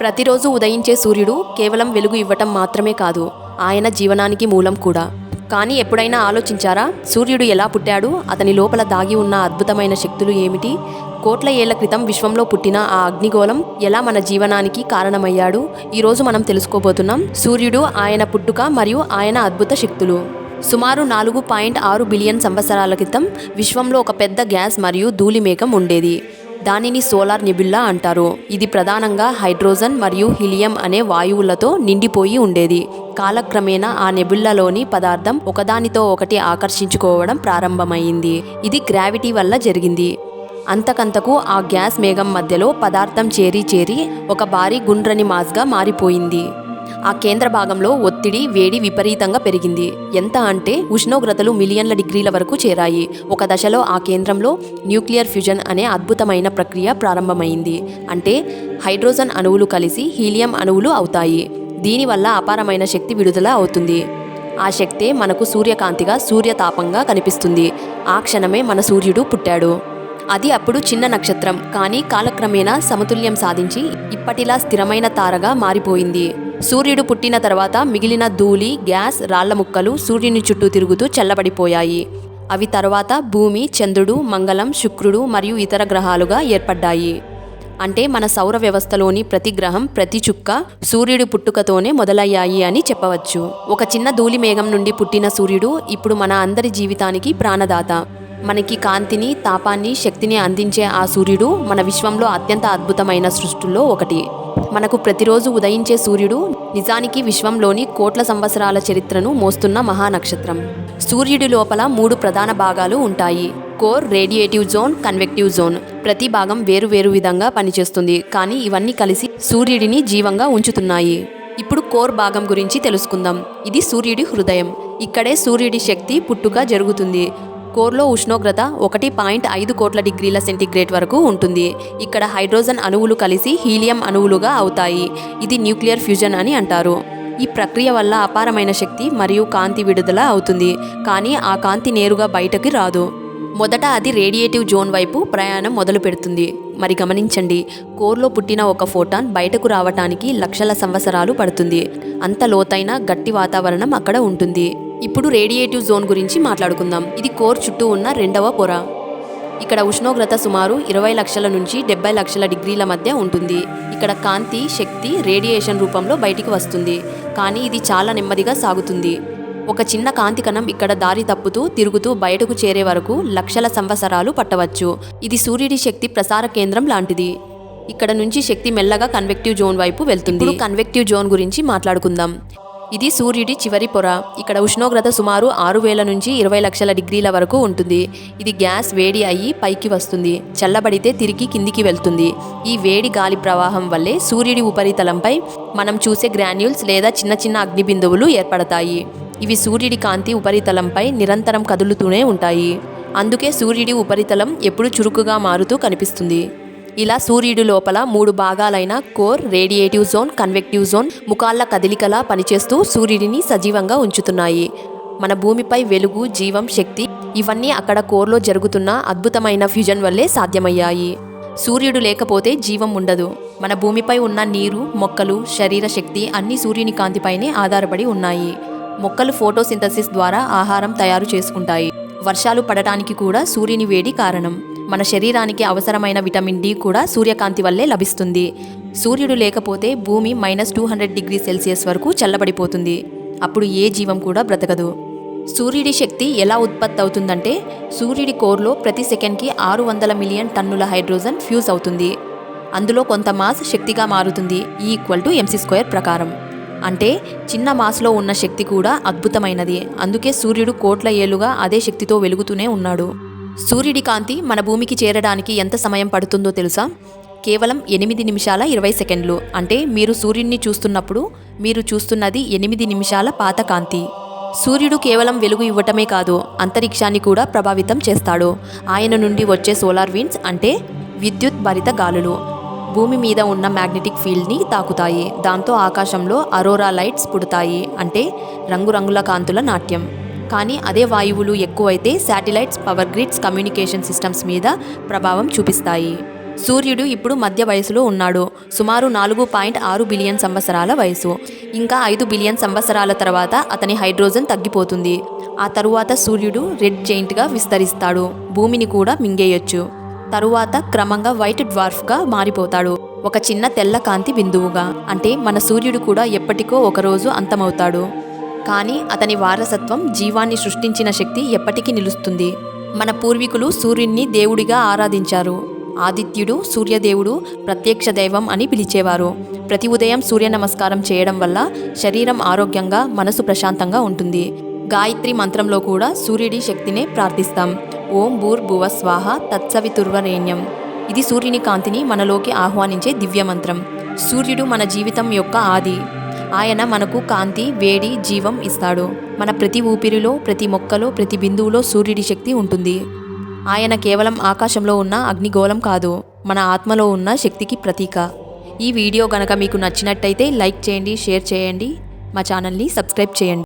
ప్రతిరోజు ఉదయించే సూర్యుడు కేవలం వెలుగు ఇవ్వటం మాత్రమే కాదు ఆయన జీవనానికి మూలం కూడా. కానీ ఎప్పుడైనా ఆలోచించారా సూర్యుడు ఎలా పుట్టాడు అతని లోపల దాగి ఉన్న అద్భుతమైన శక్తులు ఏమిటి? కోట్ల ఏళ్ళ క్రితం విశ్వంలో పుట్టిన ఆ అగ్నిగోళం ఎలా మన జీవనానికి కారణమయ్యాడు? ఈరోజు మనం తెలుసుకోబోతున్నాం సూర్యుడు ఆయన పుట్టుక మరియు ఆయన అద్భుత శక్తులు. సుమారు నాలుగు పాయింట్ ఆరు బిలియన్ సంవత్సరాల క్రితం విశ్వంలో ఒక పెద్ద గ్యాస్ మరియు ధూళి మేఘం ఉండేది. దానిని సోలార్ నిబుల్లా అంటారు. ఇది ప్రధానంగా హైడ్రోజన్ మరియు హీలియం అనే వాయువులతో నిండిపోయి ఉండేది. కాలక్రమేణా ఆ నెబుల్లాలోని పదార్థం ఒకదానితో ఒకటి ఆకర్షించుకోవడం ప్రారంభమైంది. ఇది గ్రావిటీ వల్ల జరిగింది. అంతకంతకు ఆ గ్యాస్ మేఘం మధ్యలో పదార్థం చేరి చేరి ఒక భారీ గుండ్రని మాస్గా మారిపోయింది. ఆ కేంద్ర భాగంలో ఒత్తిడి వేడి విపరీతంగా పెరిగింది. ఎంత అంటే ఉష్ణోగ్రతలు మిలియన్ల డిగ్రీల వరకు చేరాయి. ఒక దశలో ఆ కేంద్రంలో న్యూక్లియర్ ఫ్యూజన్ అనే అద్భుతమైన ప్రక్రియ ప్రారంభమైంది. అంటే హైడ్రోజన్ అణువులు కలిసి హీలియం అణువులు అవుతాయి. దీనివల్ల అపారమైన శక్తి విడుదల అవుతుంది. ఆ శక్తే మనకు సూర్యకాంతిగా సూర్యతాపంగా కనిపిస్తుంది. ఆ క్షణమే మన సూర్యుడు పుట్టాడు. అది అప్పుడు చిన్న నక్షత్రం కానీ కాలక్రమేణా సమతుల్యం సాధించి ఇప్పటిలా స్థిరమైన తారగా మారిపోయింది. సూర్యుడు పుట్టిన తర్వాత మిగిలిన ధూళి గ్యాస్ రాళ్ళ ముక్కలు సూర్యుని చుట్టూ తిరుగుతూ చల్లబడిపోయాయి. అవి తర్వాత భూమి చంద్రుడు మంగళం శుక్రుడు మరియు ఇతర గ్రహాలుగా ఏర్పడ్డాయి. అంటే మన సౌర వ్యవస్థలోని ప్రతి గ్రహం ప్రతి చుక్క సూర్యుడి పుట్టుకతోనే మొదలయ్యాయి అని చెప్పవచ్చు. ఒక చిన్న ధూళి మేఘం నుండి పుట్టిన సూర్యుడు ఇప్పుడు మన అందరి జీవితానికి ప్రాణదాత. మనకి కాంతిని తాపాన్ని శక్తిని అందించే ఆ సూర్యుడు మన విశ్వంలో అత్యంత అద్భుతమైన సృష్టిలో ఒకటి. మనకు ప్రతిరోజు ఉదయించే సూర్యుడు నిజానికి విశ్వంలోని కోట్ల సంవత్సరాల చరిత్రను మోస్తున్న మహానక్షత్రం. సూర్యుడి లోపల మూడు ప్రధాన భాగాలు ఉంటాయి. Core radiative zone convective zone. ప్రతి భాగం వేరు వేరు విధంగా పనిచేస్తుంది. కానీ ఇవన్నీ కలిసి సూర్యుడిని జీవంగా ఉంచుతున్నాయి. ఇప్పుడు కోర్ భాగం గురించి తెలుసుకుందాం. ఇది సూర్యుడి హృదయం. ఇక్కడే సూర్యుడి శక్తి పుట్టుక జరుగుతుంది. కోర్లో ఉష్ణోగ్రత ఒకటి పాయింట్ ఐదు కోట్ల డిగ్రీల సెంటీగ్రేడ్ వరకు ఉంటుంది. ఇక్కడ హైడ్రోజన్ అణువులు కలిసి హీలియం అణువులుగా అవుతాయి. ఇది న్యూక్లియర్ ఫ్యూజన్ అని అంటారు. ఈ ప్రక్రియ వల్ల అపారమైన శక్తి మరియు కాంతి విడుదల అవుతుంది. కానీ ఆ కాంతి నేరుగా బయటకి రాదు. మొదట అది రేడియేటివ్ జోన్ వైపు ప్రయాణం మొదలు పెడుతుంది. మరి గమనించండి కోర్లో పుట్టిన ఒక ఫోటాన్ బయటకు రావటానికి లక్షల సంవత్సరాలు పడుతుంది. అంత లోతైన గట్టి వాతావరణం అక్కడ ఉంటుంది. ఇప్పుడు రేడియేటివ్ జోన్ గురించి మాట్లాడుకుందాం. ఇది కోర్ చుట్టూ ఉన్న రెండవ పొర. ఇక్కడ ఉష్ణోగ్రత సుమారు ఇరవై లక్షల నుంచి డెబ్బై లక్షల డిగ్రీల మధ్య ఉంటుంది. ఇక్కడ కాంతి శక్తి రేడియేషన్ రూపంలో బయటికి వస్తుంది. కానీ ఇది చాలా నెమ్మదిగా సాగుతుంది. ఒక చిన్న కాంతి కణం ఇక్కడ దారి తప్పుతూ తిరుగుతూ బయటకు చేరే వరకు లక్షల సంవత్సరాలు పట్టవచ్చు. ఇది సూర్యుడి శక్తి ప్రసార కేంద్రం లాంటిది. ఇక్కడ నుంచి శక్తి మెల్లగా కన్వెక్టివ్ జోన్ వైపు వెళ్తుంది. కన్వెక్టివ్ జోన్ గురించి మాట్లాడుకుందాం. ఇది సూర్యుడి చివరి పొర. ఇక్కడ ఉష్ణోగ్రత సుమారు ఆరు వేల నుంచి ఇరవై లక్షల డిగ్రీల వరకు ఉంటుంది. ఇది గ్యాస్ వేడి అయ్యి పైకి వస్తుంది. చల్లబడితే తిరిగి కిందికి వెళ్తుంది. ఈ వేడి గాలి ప్రవాహం వల్లే సూర్యుడి ఉపరితలంపై మనం చూసే గ్రాన్యూల్స్ లేదా చిన్న చిన్న అగ్నిబిందువులు ఏర్పడతాయి. ఇవి సూర్యుడి కాంతి ఉపరితలంపై నిరంతరం కదులుతూనే ఉంటాయి. అందుకే సూర్యుడి ఉపరితలం ఎప్పుడు చురుకుగా మారుతూ కనిపిస్తుంది. ఇలా సూర్యుడి లోపల మూడు భాగాలైన core radiative zone convective zone ముఖాళ్ళ కదలికలా పనిచేస్తూ సూర్యుడిని సజీవంగా ఉంచుతున్నాయి. మన భూమిపై వెలుగు జీవం శక్తి ఇవన్నీ అక్కడ కోర్లో జరుగుతున్న అద్భుతమైన ఫ్యూజన్ వల్లే సాధ్యమయ్యాయి. సూర్యుడు లేకపోతే జీవం ఉండదు. మన భూమిపై ఉన్న నీరు మొక్కలు శరీర శక్తి అన్ని సూర్యుని కాంతిపైనే ఆధారపడి ఉన్నాయి. మొక్కలు ఫోటోసింథసిస్ ద్వారా ఆహారం తయారు చేసుకుంటాయి. వర్షాలు పడటానికి కూడా సూర్యుని వేడి కారణం. మన శరీరానికి అవసరమైన విటమిన్ డి కూడా సూర్యకాంతి వల్లే లభిస్తుంది. సూర్యుడు లేకపోతే భూమి minus two hundred degree Celsius వరకు చల్లబడిపోతుంది. అప్పుడు ఏ జీవం కూడా బ్రతకదు. సూర్యుడి శక్తి ఎలా ఉత్పత్తి అవుతుందంటే సూర్యుడి కోర్లో ప్రతి సెకండ్కి ఆరు వందల మిలియన్ టన్నుల హైడ్రోజన్ ఫ్యూజ్ అవుతుంది. అందులో కొంత మాస్ శక్తిగా మారుతుంది. ఈక్వల్ టు ఎంసీ స్క్వేర్ ప్రకారం. అంటే చిన్న మాస్లో ఉన్న శక్తి కూడా అద్భుతమైనది. అందుకే సూర్యుడు కోట్ల ఏళ్ళుగా అదే శక్తితో వెలుగుతూనే ఉన్నాడు. సూర్యుడి కాంతి మన భూమికి చేరడానికి ఎంత సమయం పడుతుందో తెలుసా? కేవలం ఎనిమిది నిమిషాల ఇరవై సెకండ్లు. అంటే మీరు సూర్యుడిని చూస్తున్నప్పుడు మీరు చూస్తున్నది ఎనిమిది నిమిషాల పాత కాంతి. సూర్యుడు కేవలం వెలుగు ఇవ్వటమే కాదు అంతరిక్షాన్ని కూడా ప్రభావితం చేస్తాడు. ఆయన నుండి వచ్చే సోలార్ విండ్స్ అంటే విద్యుత్ భరిత గాలులు. భూమి మీద ఉన్న మ్యాగ్నెటిక్ ఫీల్డ్ని తాకుతాయి. దాంతో ఆకాశంలో అరోరా లైట్స్ పుడతాయి. అంటే రంగురంగుల కాంతుల నాట్యం. కానీ అదే వాయువులు ఎక్కువైతే satellites power grids communication systems మీద ప్రభావం చూపిస్తాయి. సూర్యుడు ఇప్పుడు మధ్య వయసులో ఉన్నాడు. సుమారు నాలుగు పాయింట్ ఆరు బిలియన్ సంవత్సరాల వయసు. ఇంకా ఐదు బిలియన్ సంవత్సరాల తర్వాత అతని హైడ్రోజన్ తగ్గిపోతుంది. ఆ తరువాత సూర్యుడు రెడ్ జైంట్గా విస్తరిస్తాడు. భూమిని కూడా మింగేయొచ్చు. తరువాత క్రమంగా వైట్ డ్వార్ఫ్గా మారిపోతాడు. ఒక చిన్న తెల్ల కాంతి బిందువుగా అంటే మన సూర్యుడు కూడా ఎప్పటికో ఒకరోజు అంతమవుతాడు. కానీ అతని వారసత్వం జీవాన్ని సృష్టించిన శక్తి ఎప్పటికీ నిలుస్తుంది. మన పూర్వీకులు సూర్యుడిని దేవుడిగా ఆరాధించారు. ఆదిత్యుడు సూర్యదేవుడు ప్రత్యక్ష దైవం అని పిలిచేవారు. ప్రతి ఉదయం సూర్య నమస్కారం చేయడం వల్ల శరీరం ఆరోగ్యంగా మనసు ప్రశాంతంగా ఉంటుంది. గాయత్రి మంత్రంలో కూడా సూర్యుడి శక్తినే ప్రార్థిస్తాం. ఓం భూర్ భువ స్వాహ తత్సవితుర్వరేణ్యం. ఇది సూర్యుని కాంతిని మనలోకి ఆహ్వానించే దివ్య మంత్రం సూర్యుడు మన జీవితం యొక్క ఆది. ఆయన మనకు కాంతి వేడి జీవం ఇస్తాడు. మన ప్రతి ఊపిరిలో ప్రతి మొక్కలో ప్రతి బిందువులో సూర్యుడి శక్తి ఉంటుంది. ఆయన కేవలం ఆకాశంలో ఉన్న అగ్నిగోళం కాదు మన ఆత్మలో ఉన్న శక్తికి ప్రతీక. ఈ వీడియో గనక మీకు నచ్చినట్టయితే లైక్ చేయండి షేర్ చేయండి. మా ఛానల్ని సబ్స్క్రైబ్ చేయండి.